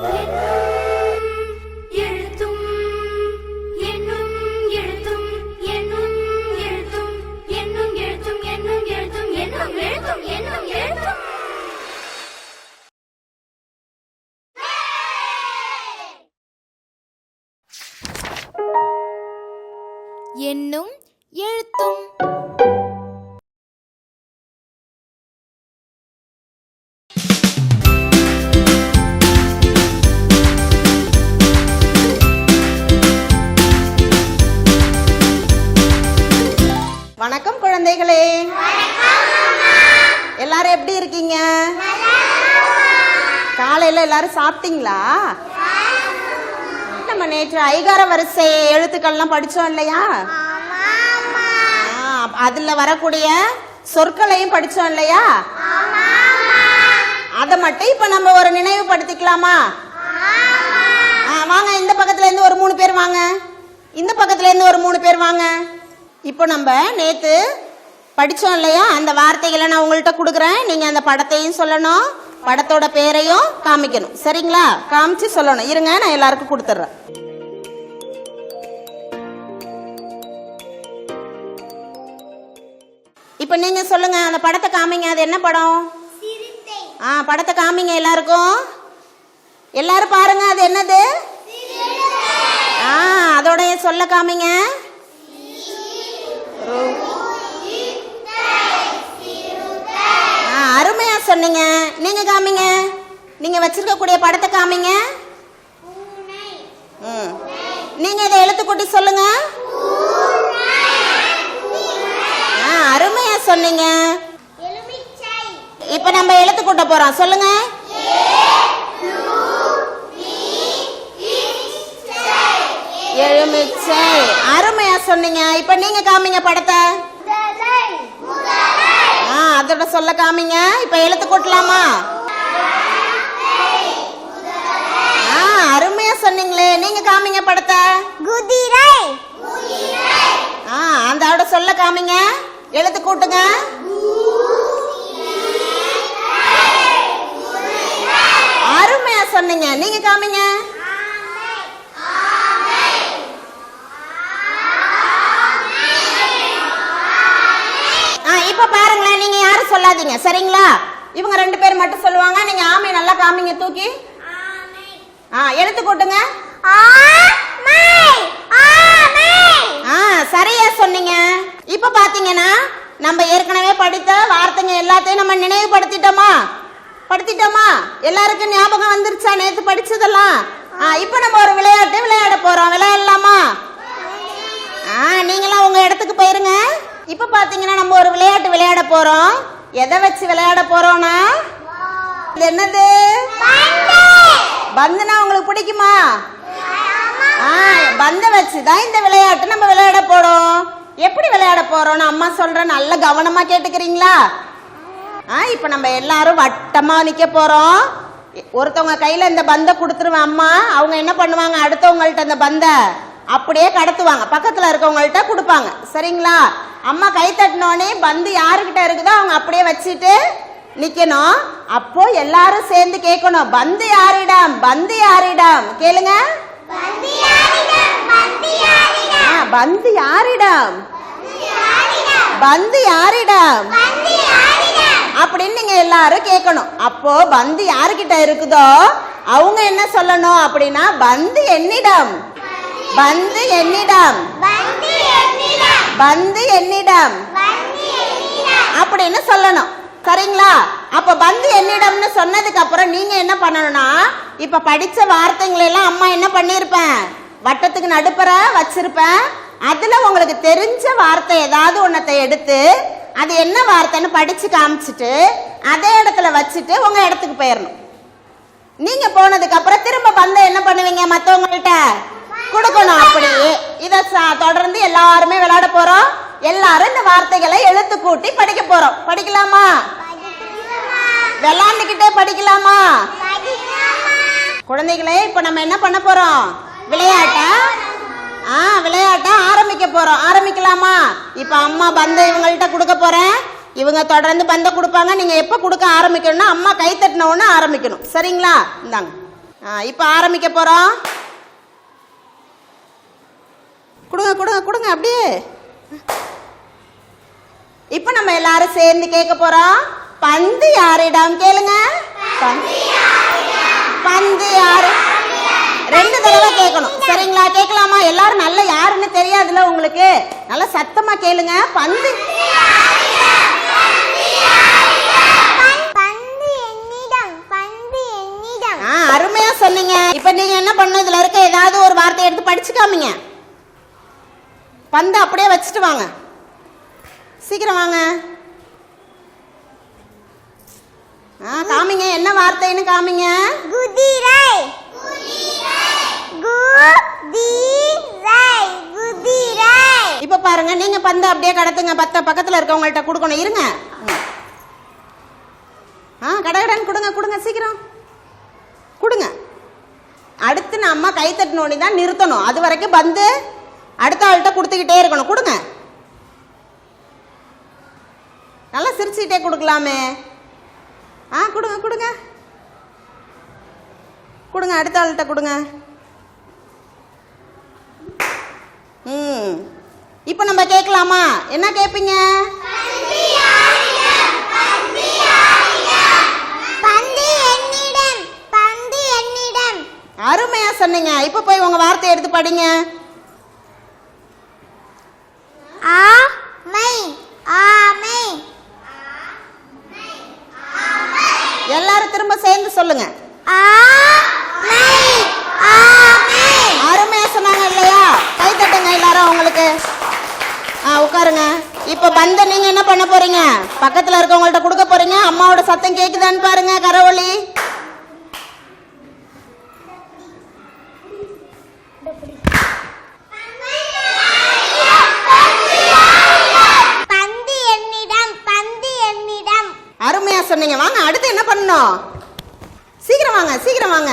Yeah. வணக்கம் குழந்தைகளே. எல்லாரும் எப்படி இருக்கீங்க? காலையில எல்லாரும் சாப்பிட்டீங்களா? நம்ம நேற்று ஐகார வரிசை எழுத்துக்கள்லாம் படிச்சோம் இல்லையா? அதுல வரக்கூடிய சொற்களையும் படிச்சோம் இல்லையா? அதை மட்டும் இப்ப நம்ம ஒரு நினைவுபடுத்திக்கலாமா? ஆ, வாங்க இந்த பக்கத்துல இருந்து ஒரு மூணு பேர் வாங்க. இந்த பக்கத்துல இருந்து ஒரு மூணு பேர் வாங்க. இப்போ நம்ம நேத்து படிச்சோம் இல்லையா? அந்த வார்த்தைகளை நான் உங்கள்கிட்ட கொடுக்குறேன். நீங்க அந்த படத்தையும் சொல்லணும் படத்தோட பேரையும் காமிக்கணும். சரிங்களா? காமிச்சு சொல்லணும். இருங்க நான் எல்லாருக்கும் கொடுத்துட்றேன். இப்போ நீங்க சொல்லுங்க அந்த படத்தை காமிங்க. அது என்ன படம்? ஆ படத்தை காமிங்க எல்லாருக்கும். எல்லாரும் பாருங்க அது என்னது? ஆ அதோட சொல்ல காமிங்க. ஆ அருமையா சொன்னீங்க. நீங்க காமிங்க. நீங்க வச்சிருக்க கூடிய படத்தை காமிங்க. ம். நீங்க இதை எழுத்து கூட்டி சொல்லுங்க. ஆ அருமையா சொன்னீங்க. இப்ப நம்ம எழுத்து கூட்ட போறோம். சொல்லுங்க. எலுமிச்சை அருமையா சொன்னீங்க. இப்ப நீங்க காமிங்க படத்தை. ஆ அதோட சொல்ல காமிங்க. இப்ப எழுத்து கூட்டலாமா? ஆ அருமையா சொன்னீங்களே. நீங்க காமிங்க படத்தை. குதிரை. ஆ அதோட சொல்ல காமிங்க. எழுத்து கூட்டுங்க. அருமையா சொன்னீங்க. நீங்க காமிங்க ஆ இப்ப பாருங்களேன் நீங்க யாரும் சொல்லாதீங்க சரிங்களா? இவங்க ரெண்டு பேர் மட்டும் சொல்லுவாங்க. நீங்க ஆமை நல்லா காமிங்க தூக்கி. ஆ எழுத்து கூட்டுங்க. ஆ சரியா சொன்னீங்க. இப்ப பாத்தீங்கன்னா நம்ம ஏற்கனவே படித்த வார்த்தைங்க எல்லாத்தையும் நம்ம நினைவுபடுத்திட்டோமா? படுத்திட்டோமா? எல்லாருக்கும் ஞாபகம் வந்துருச்சா? நேத்து படிச்சதெல்லாம்? ஆ இப்போ நம்ம ஒரு விளையாட்டு விளையாட போறோம். விளையாடலாமா? ஆ நீங்களாம் உங்க இடத்துக்கு போயிருங்க. இப்ப பாத்தீங்கன்னா நம்ம ஒரு விளையாட்டு விளையாட போறோம். எதை வச்சு விளையாட போறோம்னா? இது என்னது? பந்துனா உங்களுக்கு பிடிக்குமா? ஆ பந்த வச்சு தான் இந்த விளையாட்டு நம்ம விளையாட போறோம். எப்படி விளையாட போறோம்னு அம்மா சொல்றேன் நல்ல கவனமா கேட்டுக்கிறீங்களா? ஆ இப்போ நம்ம எல்லாரும் வட்டமா நிக்க போறோம். ஒருத்தவங்க கையில இந்த பந்தை கொடுத்துருவேன் அம்மா. அவங்க என்ன பண்ணுவாங்க? அடுத்தவங்கள்ட்ட இந்த பந்தை அப்படியே கடத்துவாங்க. பக்கத்துல இருக்கவங்கள்ட்ட கொடுப்பாங்க. சரிங்களா? அம்மா கை தட்டினோடனே பந்து யாருக்கிட்ட இருக்குதோ அவங்க அப்படியே வச்சுட்டு நிக்கணும். அப்போ எல்லாரும் சேர்ந்து கேட்கணும் பந்து யாரிடம்? பந்து யாரிடம்? கேளுங்க. ஆ, பந்து யாரிடம்? பந்து யாரிடம்? அப்படின்னு நீங்க எல்லாரும் கேட்கணும். அப்போ பந்து யாருக்கிட்ட இருக்குதோ அவங்க என்ன சொல்லணும் அப்படின்னா பந்து என்னிடம்? பந்து என்னிடம். பந்து என்னிடம். அப்படின்னு சொல்லணும். சரிங்களா? அப்ப பந்து என்னிடம்னு சொன்னதுக்கு அப்புறம் நீங்க என்ன பண்ணணும்னா இப்ப படிச்ச வார்த்தைங்களை எல்லாம் அம்மா என்ன பண்ணிருப்பேன் வட்டத்துக்கு நடுப்புற வச்சிருப்பேன். அதுல உங்களுக்கு தெரிஞ்ச வார்த்தை ஏதாவது ஒன்னத்தை எடுத்து அது என்ன வார்த்தைன்னு படிச்சு காமிச்சிட்டு அதே இடத்துல வச்சுட்டு உங்க இடத்துக்கு போயிடணும் நீங்க போனதுக்கு அப்புறம் திரும்ப பந்த என்ன பண்ணுவீங்க மத்தவங்கள்ட்ட? கொடுக்கணும் அப்படியே இத தொடர்ந்து எல்லாருமே விளையாட போறோம். எல்லாரும் இந்த வார்த்தைகளை எழுத்து கூட்டி படிக்க போறோம். படிக்கலாமா? விளையாண்டுக்கிட்டே படிக்கலாமா? குழந்தைகளே இப்ப நம்ம என்ன பண்ண போறோம்? விளையாட்ட? ஆ விளையாட்ட ஆரம்பிக்க போறோம். ஆரம்பிக்கலாமா? இப்ப அம்மா பந்த இவங்கள்ட்ட கொடுக்க போறேன். இவங்க தொடர்ந்து பந்த கொடுப்பாங்க. நீங்க எப்ப கொடுக்க ஆரம்பிக்கணும்னா அம்மா கை தட்டின உடனே ஆரம்பிக்கணும். சரிங்களா? இந்தாங்க. இப்போ ஆரம்பிக்க போகிறோம் கொடுங்க கொடுங்க கொடுங்க அப்படியே. இப்போ நம்ம எல்லாரும் சேர்ந்து கேட்க போறோம். பந்து யாரிடம்? கேளுங்க. பந்து பந்து யாரு? ரெண்டு தடவை கேட்கணும். சரிங்களா? கேட்கலாமா? எல்லாரும் நல்ல யாருன்னு தெரியாதுல உங்களுக்கு? நல்லா சத்தமா கேளுங்க. பந்து அருமையா சொன்னீங்க. இப்போ நீங்க என்ன பண்ணணும்? இதுல இருக்க ஏதாவது ஒரு வார்த்தை எடுத்து படிச்சு காமிங்க பந்து அப்படியே வச்சுட்டு வாங்க. சீக்கிரம் வாங்க. ஆ காமிங்க என்ன வார்த்தைன்னு காமிங்க? குதிரை. குதிரை குதிரை. இப்ப பாருங்க நீங்க பந்து அப்படியே கடத்துங்க. பத்த பக்கத்துல இருக்கவங்கள்ட்ட கொடுக்கணும். இருங்க. ஆ கடகடன் கொடுங்க கொடுங்க சீக்கிரம். கொடுங்க. அடுத்து நம்ம கை தட்டினோடனே தான் நிறுத்தணும். அது வரைக்கும் பந்து அடுத்த ஆள்கிட்ட கொடுத்துக்கிட்டே இருக்கணும். கொடுங்க. நல்லா சிரிச்சுக்கிட்டே கொடுக்கலாமே. ஆ கொடுங்க கொடுங்க. கொடுங்க அடுத்த ஆள்கிட்ட கொடுங்க. ம். இப்போ நம்ம கேட்கலாமா? என்ன கேட்பீங்க அருமையா சொன்னீங்க. இப்போ போய் உங்க வார்த்தையை எடுத்து படிங்க ஆமை ஆமை எல்லாரும் திரும்ப சேர்ந்து சொல்லுங்க ஆமை ஆமை அருமையா சொன்னாங்க இல்லையா கை தட்டுங்க எல்லாரும் அவங்களுக்கு ஆ உட்காருங்க இப்போ பந்த நீங்க என்ன பண்ண போறீங்க பக்கத்துல இருக்கவங்கள்ட்ட கொடுக்க போறீங்க அம்மாவோட சத்தம் கேக்குதான்னு பாருங்க கரவொலி பந்து என்னிடம் பந்து என்னிடம் அருமையா சொன்னீங்க வாங்க அடுத்து என்ன பண்ணணும் சீக்கிரம் வாங்க சீக்கிரம் வாங்க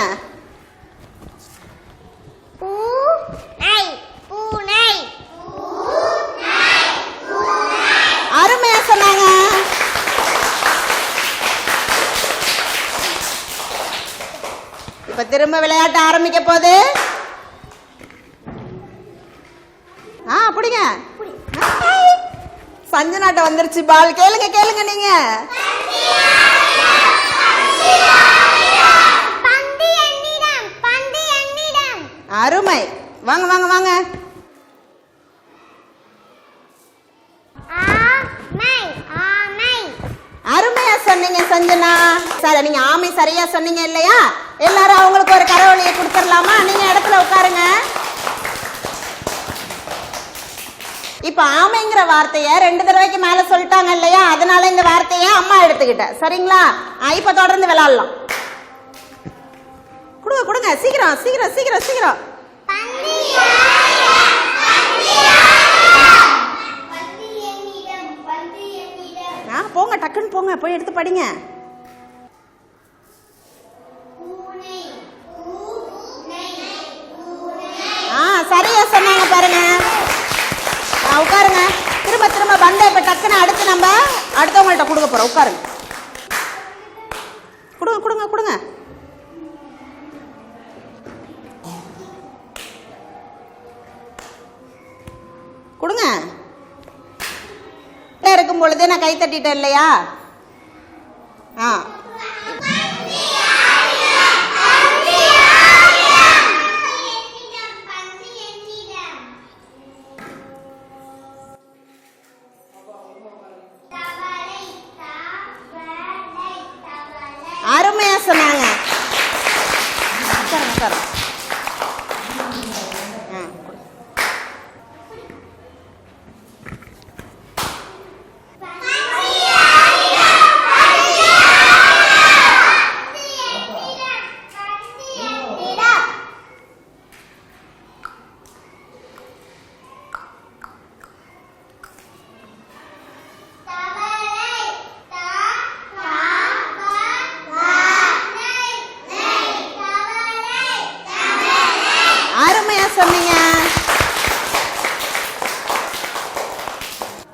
பூனை பூனை அருமையா சொன்னாங்க இப்ப திரும்ப விளையாட்டு ஆரம்பிக்க போகுது. ஆ அப்படிங்க சஞ்சனாட்ட வந்துருச்சு பால். கேளுங்க கேளுங்க நீங்க. அருமை. வாங்க வாங்க வாங்க. அருமையா சொன்னீங்க சஞ்சனா. சார் நீங்க ஆமை சரியா சொன்னீங்க இல்லையா? எல்லாரும் அவங்களுக்கு ஒரு கரவொலியை கொடுத்துடலாமா? நீங்க இடத்துல உட்காருங்க. இப்ப ஆமைங்கிற வார்த்தைய ரெண்டு தடவைக்கு மேல சொல்லிட்டாங்க இல்லையா? அதனால இந்த வார்த்தைய அம்மா எடுத்துக்கிட்டேன் சரிங்களா? இப்ப தொடர்ந்து விளையாடலாம் கொடுங்க கொடுங்க. சீக்கிரம் சீக்கிரம் சீக்கிரம் சீக்கிரம். போங்க டக்குன்னு போங்க. போய் எடுத்து படிங்க. பாருங்க. ஆ உட்காருங்க. திரும்ப திரும்ப பண்டை இப்போ டக்குன்னு அடுத்து நம்ம அடுத்தவங்கள்ட்ட கொடுக்க போறோம். உட்காருங்க. கொடுங்க கொடுங்க கொடுங்க. கொடுங்க. இருக்கும் பொழுது நான் கை தட்டிட்டேன் இல்லையா? ஆ. உட்காருங்க, உட்காருங்க.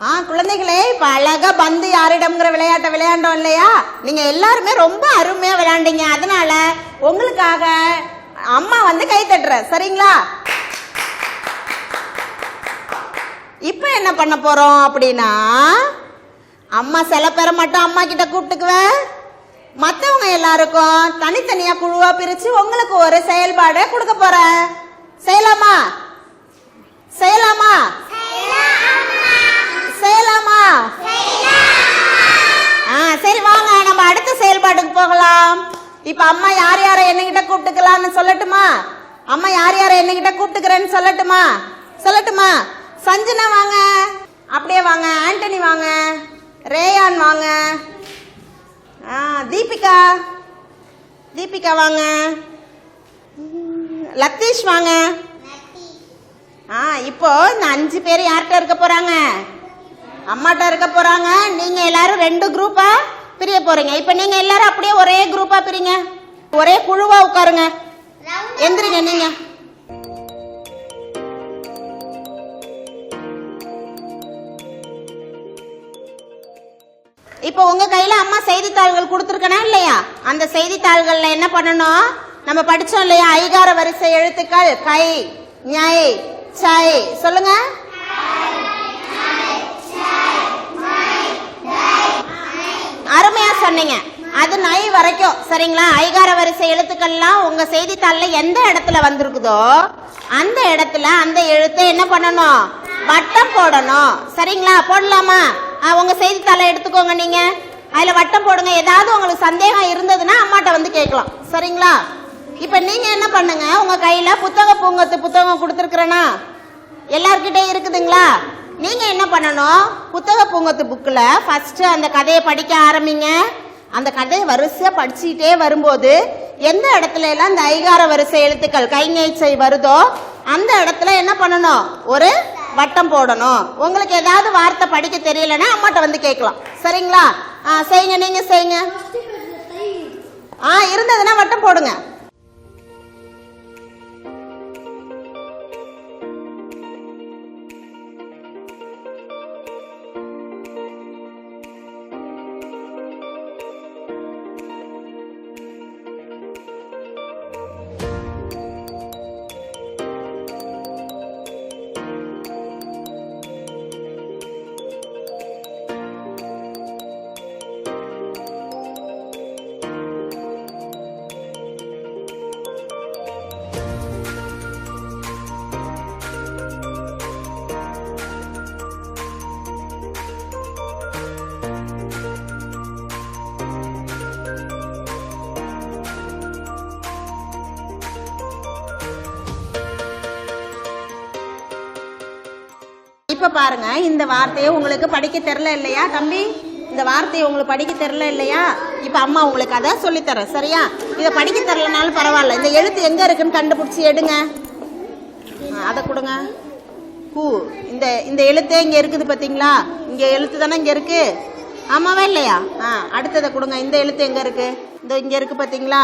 ஆ குழந்தைகளே இப்ப அழகா பந்து யாரிடம்ங்கிற விளையாட்டை விளையாண்டோம் இல்லையா? நீங்க எல்லாருமே ரொம்ப அருமையா விளையாண்டீங்க. அதனால உங்களுக்காக அம்மா வந்து கை தட்டுற. சரிங்களா? இப்போ என்ன பண்ண போறோம் அப்படின்னா அம்மா சில பேரை மட்டும் அம்மா கிட்ட கூப்பிட்டுக்குவேன் மற்றவங்க எல்லாருக்கும் தனித்தனியா குழுவா பிரிச்சு உங்களுக்கு ஒரு செயல்பாடு கொடுக்க போறேன் செய்யலாமா? செய்யலாமா? செய்யலாமா? ஆ சரி வாங்க நம்ம அடுத்த செயல்பாட்டுக்கு போகலாம். இப்போ அம்மா யார் யாரை என்னகிட்ட கூப்பிட்டுக்கலாம்னு சொல்லட்டுமா? அம்மா யார் யாரை என்னகிட்ட கூப்பிட்டுக்கிறேன்னு சொல்லட்டுமா? சொல்லட்டுமா? சஞ்சனா வாங்க. அப்படியே வாங்க ஆண்டனி வாங்க ரேயான் வாங்க. ஆ தீபிகா. தீபிகா வாங்க. லத்தீஷ் வாங்க. ஆ இப்போ இந்த அஞ்சு பேர் யார்கிட்ட இருக்க போறாங்க? அம்மாட்ட இருக்க போறாங்க. நீங்க எல்லாரும் ரெண்டு குரூப்பா பிரிய போறீங்க. இப்போ நீங்க எல்லாரும் அப்படியே ஒரே குரூப்பா பிரிங்க. ஒரே குழுவா உட்காருங்க. எந்திரிங்க நீங்க. இப்போ உங்க கையில அம்மா செய்தித்தாள்கள் கொடுத்துருக்கனா இல்லையா? அந்த செய்தித்தாள்கள்ல என்ன பண்ணணும்? நம்ம படிச்சோம் இல்லையா? ஐகார வரிசை எழுத்துக்கள் கை ஞை சை. சொல்லுங்க. அருமையா சொன்னீங்க. அது நை வரைக்கும் சரிங்களா? ஐகார வரிசை எழுத்துக்கள்லாம் உங்க செய்தித்தாள்ல எந்த இடத்துல வந்திருக்குதோ அந்த இடத்துல அந்த எழுத்தை என்ன பண்ணணும்? வட்டம் போடணும். சரிங்களா? போடலாமா? உங்க செய்தித்தாளை எடுத்துக்கோங்க நீங்க. அதுல வட்டம் போடுங்க. ஏதாவது உங்களுக்கு சந்தேகம் இருந்ததுன்னா அம்மாட்ட வந்து கேட்கலாம். சரிங்களா? இப்ப நீங்க என்ன பண்ணுங்க? உங்க கையில புத்தக பூங்கத்து புத்தகம் கொடுத்துருக்குறேனா? எல்லார்கிட்டயும் இருக்குதுங்களா? நீங்கள் என்ன பண்ணணும்? புத்தக பூங்கத்து புக்கில் ஃபஸ்ட்டு அந்த கதையை படிக்க ஆரம்பிங்க. அந்த கதையை வரிசையாக படிச்சுக்கிட்டே வரும்போது எந்த இடத்துல எல்லாம் இந்த ஐகார வரிசை எழுத்துக்கள் கைங்கேச்சை வருதோ அந்த இடத்துல என்ன பண்ணணும்? ஒரு வட்டம் போடணும். உங்களுக்கு ஏதாவது வார்த்தை படிக்க தெரியலன்னா அம்மாட்ட வந்து கேட்கலாம். சரிங்களா? ஆ செய்யுங்க நீங்கள் செய்யுங்க. ஆ இருந்ததுன்னா வட்டம் போடுங்க. பாருங்க இந்த வார்த்தையை உங்களுக்கு படிக்க தெரில இல்லையா தம்பி? இந்த வார்த்தையை உங்களுக்கு படிக்க தெரில இல்லையா? இப்ப அம்மா உங்களுக்கு அதை சொல்லித்தரேன் சரியா? இதை படிக்க தெரிலனாலும் பரவாயில்ல. இந்த எழுத்து எங்க இருக்குன்னு கண்டுபிடிச்சி எடுங்க. அதை கொடுங்க. கூ இந்த இந்த எழுத்தே இங்கே இருக்குது பார்த்தீங்களா இங்கே எழுத்து தானே இங்கே இருக்கு? ஆமாவே இல்லையா? ஆ அடுத்ததை கொடுங்க. இந்த எழுத்து எங்கே இருக்கு? இந்த இங்கே இருக்கு பார்த்தீங்களா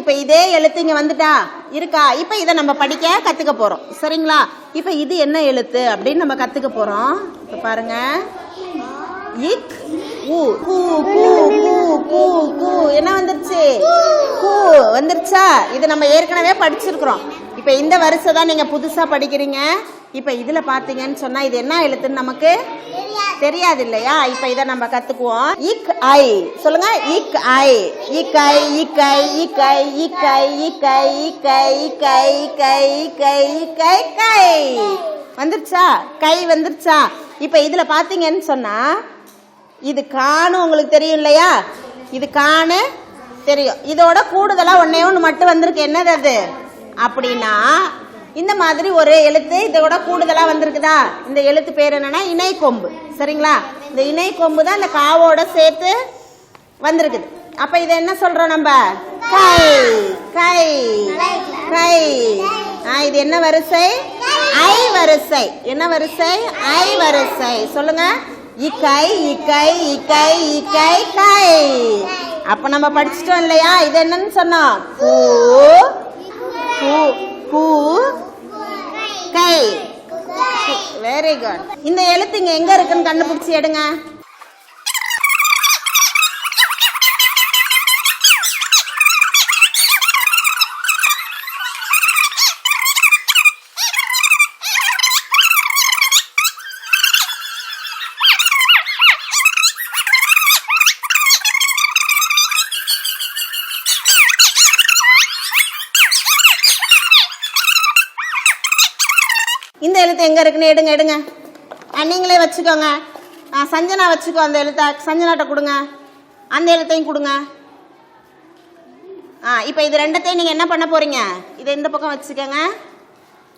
இப்போ இதே எழுத்து இங்கே வந்துட்டா. இருக்கா? இப்ப இதை நம்ம படிக்க கத்துக்க போறோம். சரிங்களா? இப்ப இது என்ன எழுத்து அப்படின்னு நம்ம கத்துக்க போறோம். இப்ப பாருங்க. இக் ஊ கூ கூ கூ கூ கூ. என்ன வந்துருச்சு? கூ. வந்துருச்சா? இது நம்ம ஏற்கனவே படிச்சிருக்கிறோம். இப்ப இந்த வருஷம் தான் நீங்க புதுசா படிக்கிறீங்க. இப்ப இதுல பாத்தீங்கன்னு சொன்னா இது என்ன எழுத்துன்னு நமக்கு தெரியாது இல்லையா இப்ப இத நம்ம கத்துக்குவோம் இக் ஐ சொல்லுங்க இக் ஐ இக் ஐ இக் ஐ இக் ஐ இக் ஐ இக் ஐ இக் ஐ இக் ஐ இக் ஐ இக் ஐ இக் ஐ கை வந்துருச்சா கை வந்துருச்சா இப்ப இதுல பாத்தீங்கன்னு சொன்னா இது காணு உங்களுக்கு தெரியும் இல்லையா இது காணு தெரியும் இதோட கூடுதலா ஒன்னே ஒன்று மட்டும் வந்திருக்கு என்னது அது அப்படின்னா இந்த மாதிரி ஒரு எழுத்து இதோட கூடுதலாக வந்திருக்குதா? இந்த எழுத்து பேர் என்னன்னா இணை கொம்பு. சரிங்களா? இந்த இணை கொம்பு தான் இந்த காவோட சேர்த்து வந்திருக்குது. அப்ப இதை என்ன சொல்றோம் நம்ம? கை. கை. கை. ஆ, இது என்ன வரிசை? ஐ வரிசை. என்ன வரிசை? ஐ வரிசை. சொல்லுங்க. இக்கை இக்கை இக்கை இக்கை கை. அப்ப நம்ம படிச்சிட்டோம் இல்லையா? இது என்னன்னு சொன்னோம்? பூ. பூ. பூ? கை. வெரி குட் இந்த எழுத்து இங்க எங்க இருக்குன்னு கண்டுபிடிச்சு எடுங்க இந்த எழுத்து எங்கே இருக்குன்னு எடுங்க எடுங்க. ஆ நீங்களே வச்சுக்கோங்க. ஆ சஞ்சனா வச்சுக்கோ அந்த எழுத்தை. சஞ்சனாட்ட கொடுங்க. அந்த எழுத்தையும் கொடுங்க. ஆ இப்போ இது ரெண்டத்தையும் நீங்கள் என்ன பண்ண போகிறீங்க இதை இந்த பக்கம் வச்சுக்கோங்க.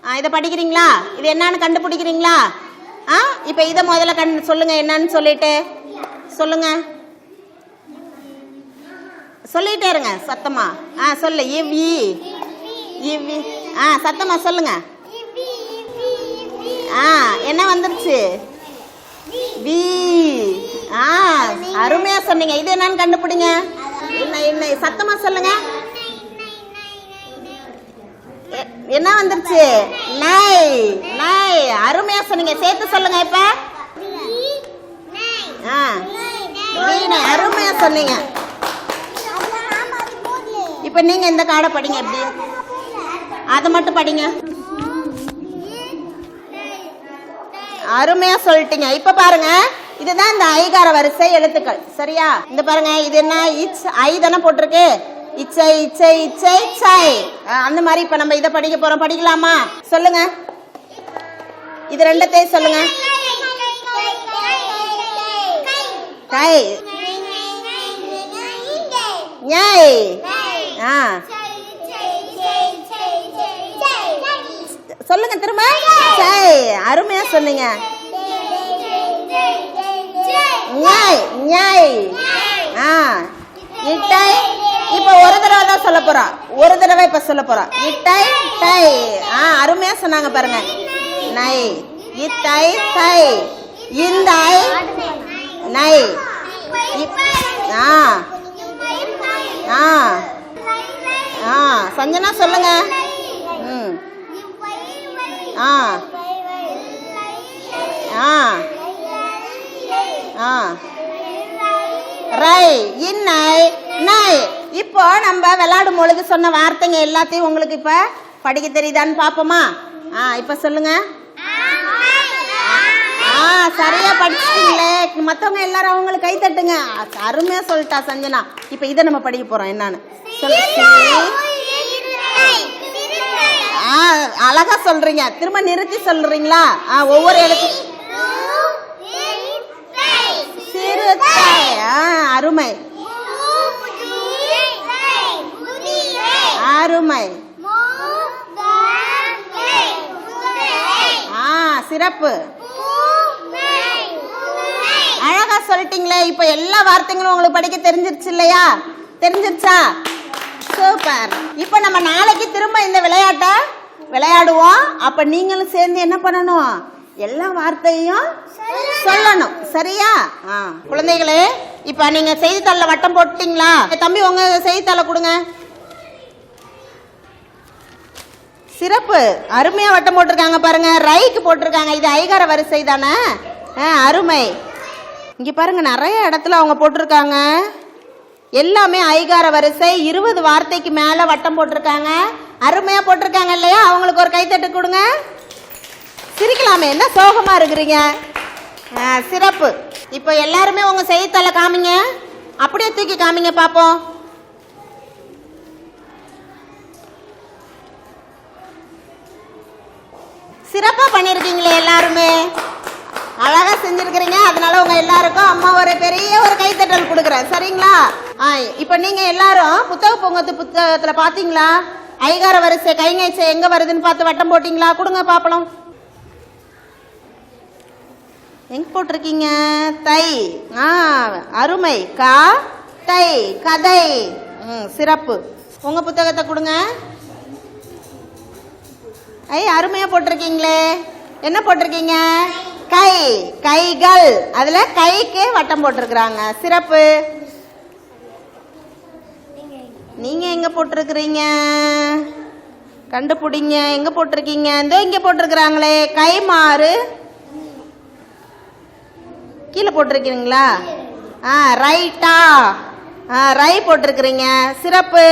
ஆ இதை படிக்கிறீங்களா? இது என்னன்னு கண்டுபிடிக்கிறீங்களா? ஆ இப்போ இதை முதல்ல கண் சொல்லுங்கள் என்னன்னு சொல்லிட்டு. சொல்லுங்கள் சொல்லிட்டே இருங்க சத்தமா. ஆ சொல்லு. இவ்வி. இவ்வி. ஆ சத்தமா சொல்லுங்க. ஆ என்ன வந்துருச்சு? வி ஆ அருமையா சொன்னீங்க. இது என்னன்னு கண்டுபிடிங்க. என்ன என்ன சத்தமா சொல்லுங்க. எ- என்ன வந்துருச்சு? நை நை. அருமையா சொன்னீங்க. சேர்த்து சொல்லுங்க இப்ப. ஆ அருமையா சொன்னீங்க. இப்ப நீங்க இந்த காடை படிங்க எப்படி. அதை மட்டும் படிங்க. அருமையா சொல்லிட்டீங்க. இப்ப பாருங்க இதுதான் இந்த ஐகார வரிசை எழுத்துக்கள். சரியா? இந்த பாருங்க இது என்ன? இச் ஐ தானே போட்டிருக்கு? இச்சை இச்சை இச்சை இச்சை. அந்த மாதிரி இப்ப நம்ம இதை படிக்க போறோம். படிக்கலாமா? சொல்லுங்க. இது ரெண்டத்தையும் சொல்லுங்க. கை ஆ. சொல்லுங்க திரும்ப. சை அருமையா சொன்னீங்க ஞாய் ஞாய் ஆ இட்டை இப்போ ஒரு தடவை தான் சொல்ல போறோம் ஒரு தடவை இப்ப சொல்ல போறோம் இட்டை டை ஆ அருமையா சொன்னாங்க பாருங்க. நை இட்டை டை இந்தை நை. ஆ ஆ. ஆ சஞ்சனா சொல்லுங்க. ஆ. ஆ. ஆ. ரை இன்னை நை. இப்போ நம்ம விளையாடும் பொழுது சொன்ன வார்த்தைங்க எல்லாத்தையும் உங்களுக்கு இப்ப படிக்க தெரியுதான்னு பாப்போமா ஆ இப்ப சொல்லுங்க. ஆ சரியா படிச்சிட்டீங்களே. மத்தவங்க எல்லாரும் அவங்களுக்கு கை தட்டுங்க. அருமையா சொல்லிட்டா சஞ்சனா. இப்ப இதை நம்ம படிக்க போறோம். என்னன்னு? சொல்லு. அழகா சொல்றீங்க. திரும்ப நிறுத்தி சொல்றீங்களா? ஆ ஒவ்வொரு எழுத்து சிறுத்தை. ஆ அருமை. அருமை. ஆ சிறப்பு. அழகா சொல்லிட்டீங்களே இப்போ எல்லா வார்த்தைகளும் உங்களுக்கு படிக்க தெரிஞ்சிருச்சு இல்லையா? தெரிஞ்சிருச்சா? சூப்பர் இப்போ நம்ம நாளைக்கு திரும்ப இந்த விளையாட்டை விளையாடுவோம். அப்ப நீங்களும் சேர்ந்து என்ன பண்ணணும்? எல்லா வார்த்தையும் சொல்லணும். சரியா? ஆ. குழந்தைகளே இப்போ நீங்க செய்தித்தாளில் வட்டம் போட்டீங்களா? தம்பி உங்க செய்தித்தாளை கொடுங்க. சிறப்பு. அருமையா வட்டம் போட்டிருக்காங்க பாருங்க. ரைக்கு போட்டிருக்காங்க. இது ஐகார வரிசை தானே? ஆ, அருமை. இங்க பாருங்க நிறைய இடத்துல அவங்க போட்டிருக்காங்க. எல்லாமே ஐகார வரிசை. இருபது வார்த்தைக்கு மேல வட்டம் போட்டிருக்காங்க. அருமையா போட்டிருக்காங்க இல்லையா? அவங்களுக்கு ஒரு கைத்தட்டு கொடுங்க. சிரிக்கலாமே என்ன சோகமா இருக்கிறீங்க? சிறப்பு. இப்போ எல்லாருமே உங்க செய்தித்தாளை காமிங்க. அப்படியே தூக்கி காமிங்க பாப்போம். சிறப்பா பண்ணிருக்கீங்களே எல்லாருமே. அழகா செஞ்சிருக்கிறீங்க. அதனால உங்க எல்லாருக்கும் அம்மா ஒரு பெரிய ஒரு கைத்தட்டல் கொடுக்குறேன். சரிங்களா? ஆ இப்போ நீங்க எல்லாரும் புத்தக பொங்கத்து புத்தகத்துல பாத்தீங்களா? ஐகார வரிசை கைங்கச்சை எங்க வருதுன்னு பார்த்து வட்டம் போட்டீங்களா? கொடுங்க பாப்பளம். எங்க போட்டிருக்கீங்க? தை ஆ அருமை கா தை கதை. ம் சிறப்பு. உங்க புத்தகத்தை கொடுங்க. ஐ அருமையா போட்டிருக்கீங்களே. என்ன போட்டிருக்கீங்க? கை கைகள். அதுல கைக்கு வட்டம் போட்டிருக்கிறாங்க. சிறப்பு. நீங்க எங்க போட்டிருக்கிறீங்க? கண்டுபிடிங்க. எங்க போட்டிருக்கீங்க? இந்த இங்க போட்டிருக்கிறாங்களே. கை மாறு கீழே போட்டிருக்கீங்களா? ஆ ரைட்டா. ஆ ரை போட்டிருக்கிறீங்க. சிறப்பு.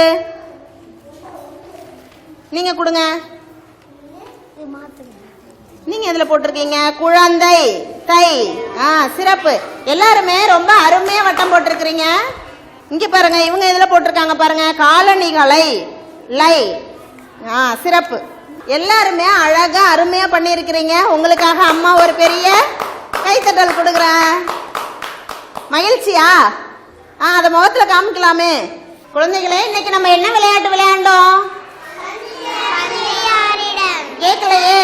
நீங்க கொடுங்க. நீங்க எதுல போட்டிருக்கீங்க? குழந்தை தை ஆ சிறப்பு. எல்லாருமே ரொம்ப அருமையா வட்டம் போட்டிருக்கிறீங்க. இங்க பாருங்க இவங்க எதுல போட்டிருக்காங்க பாருங்க? காலணிகளை லை ஆ சிறப்பு. எல்லாருமே அழகா அருமையா பண்ணியிருக்கிறீங்க. உங்களுக்காக அம்மா ஒரு பெரிய கைத்தட்டல் கொடுக்குறேன் மகிழ்ச்சியா? ஆ அதை முகத்தில் காமிக்கலாமே. குழந்தைகளே இன்னைக்கு நம்ம என்ன விளையாட்டு விளையாட்டு கேட்கலையே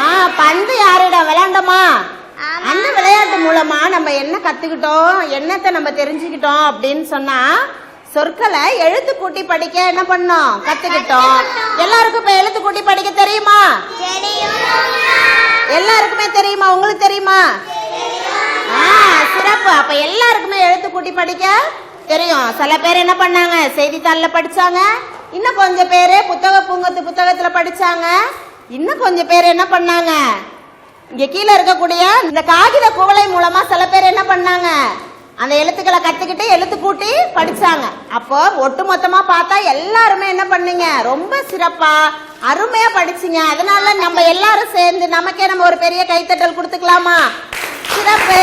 ஆ பந்து யாரிடம் விளையாண்டோமா அந்த விளையாட்டு மூலமா கத்துக்கிட்டோம் என்னத்தை நம்ம தெரிஞ்சுக்கிட்டோம் அப்படின்னு சொன்னா சொற்களை எழுத்து கூட்டி படிக்க என்ன பண்ணோம்? கத்துக்கிட்டோம். எல்லாருக்கும் இப்ப எழுத்து கூட்டி படிக்க தெரியுமா? எல்லாருக்குமே தெரியுமா? உங்களுக்கு தெரியுமா? ஆ சிறப்பு. அப்ப எல்லாருக்குமே எழுத்து கூட்டி படிக்க தெரியும். சில பேர் என்ன பண்ணாங்க? செய்தித்தாள்ல படிச்சாங்க. இன்னும் கொஞ்சம் பேர் புத்தக பூங்கத்து புத்தகத்துல படிச்சாங்க. இன்னும் கொஞ்சம் பேர் என்ன பண்ணாங்க? இங்க கீழே இருக்கக்கூடிய இந்த காகித குவளை மூலமா சில பேர் என்ன பண்ணாங்க? அந்த எழுத்துக்களை கத்துக்கிட்டு எழுத்து கூட்டி படிச்சாங்க. அப்போ ஒட்டுமொத்தமா பார்த்தா எல்லாருமே என்ன பண்ணீங்க? ரொம்ப சிறப்பா அருமையா படிச்சீங்க. அதனால நம்ம எல்லாரும் சேர்ந்து நமக்கே நம்ம ஒரு பெரிய கைத்தட்டல் கொடுத்துக்கலாமா? சிறப்பு.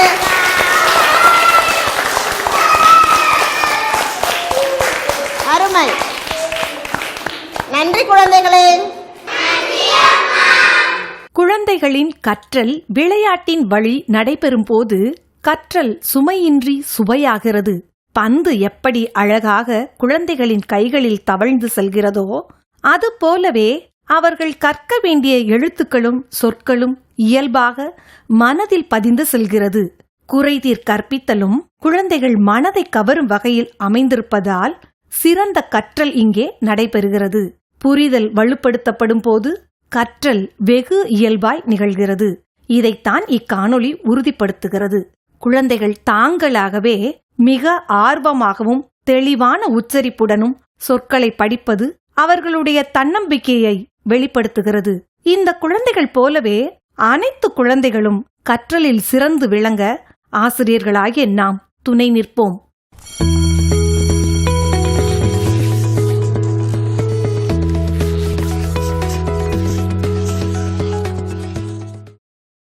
அருமை. நன்றி குழந்தைகளே. குழந்தைகளின் கற்றல் விளையாட்டின் வழி நடைபெறும் போது கற்றல் சுமையின்றி சுவையாகிறது. பந்து எப்படி அழகாக குழந்தைகளின் கைகளில் தவழ்ந்து செல்கிறதோ அது போலவே அவர்கள் கற்க வேண்டிய எழுத்துக்களும் சொற்களும் இயல்பாக மனதில் பதிந்து செல்கிறது. குறைதீர் கற்பித்தலும் குழந்தைகள் மனதை கவரும் வகையில் அமைந்திருப்பதால் சிறந்த கற்றல் இங்கே நடைபெறுகிறது. புரிதல் வலுப்படுத்தப்படும் போது கற்றல் வெகு இயல்பாய் நிகழ்கிறது. இதைத்தான் இக்காணொளி உறுதிப்படுத்துகிறது. குழந்தைகள் தாங்களாகவே மிக ஆர்வமாகவும் தெளிவான உச்சரிப்புடனும் சொற்களை படிப்பது அவர்களுடைய தன்னம்பிக்கையை வெளிப்படுத்துகிறது. இந்த குழந்தைகள் போலவே அனைத்து குழந்தைகளும் கற்றலில் சிறந்து விளங்க ஆசிரியர்களாகிய நாம் துணை நிற்போம்.